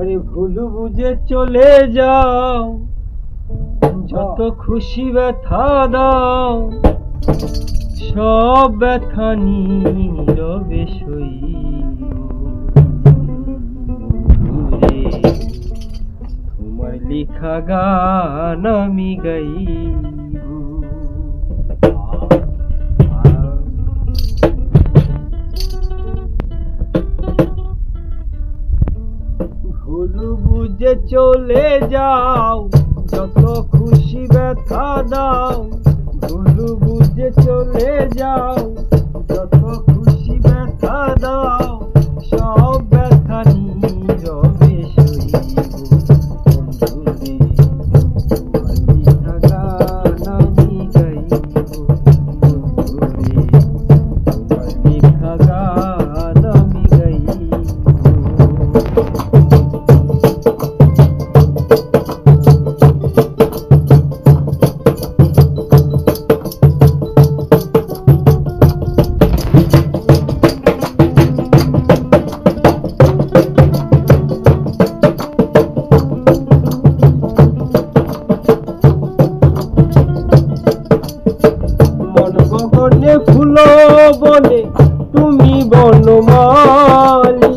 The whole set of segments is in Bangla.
আরে ভুল বুঝে চলে যাও। যত খুশি ব্যথা দাও। সব ব্যথা নীরবে বন্ধুরে, তোমার লেখা গান আমি গাইব বুঝে চলে যাও যত খুশি ব্যথা দাও ভুল বুঝে চলে যাও যত খুশি ব্যথা দাও সব ব্যথা নীরবে সইব বন্ধুরে বনে তুমি বনমালি।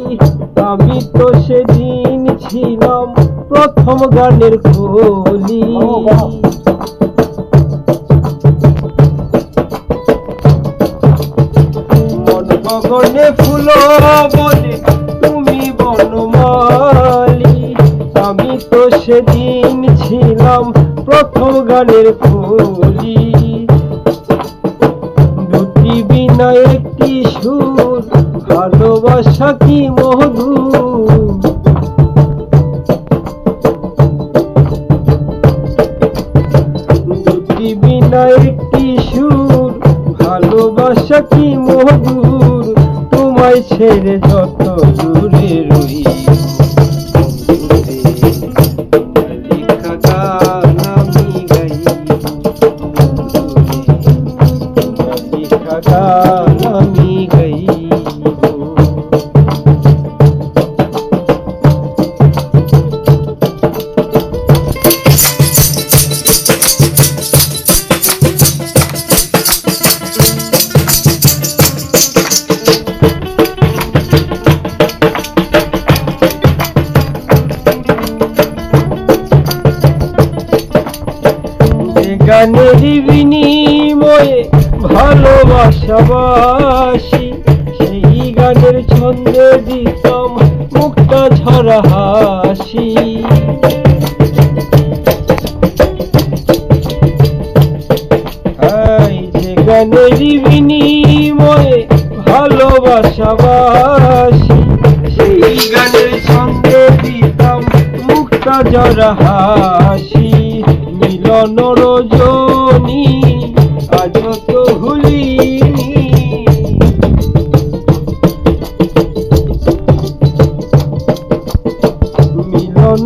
আমি তো সেদিন ছিলাম প্রথম গানের কলি। মন ফুল বনে তুমি বনমালি। আমি তো সেদিন ছিলাম প্রথম গানের কলি। একটি সুর ভালোবাসা কি মধু? দুটি বিনা একটি সুর, ভালোবাসা কি মধুর? তোমায় ছেড়ে যত দূরে রই। লেখা গানের বিনিময়ে ভালোবাসাবাসি। সেই গানের ছন্দে দিতাম মুক্তা ঝরা হাসি। যে গানের বিনিময়ে ভালোবাসাবাসি। সেই গানের ছন্দে দিতাম মুক্তা জরা হাসি। মিলন রজনী আজ তো ভুলিনি মিলন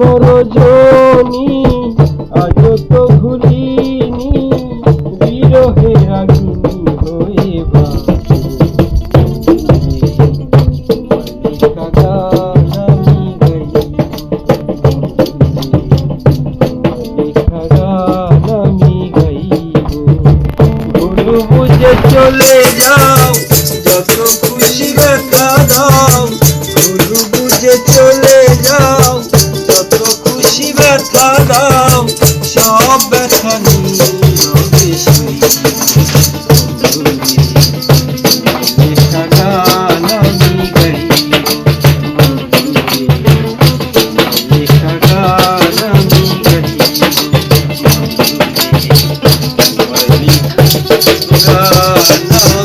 চলে যাও, যত খুশি ব্যথা দাও ভুল বুঝে চলে যাও, যত খুশি ব্যথা দাও, সব ব্যথা নীরবে সইব। লেখা গান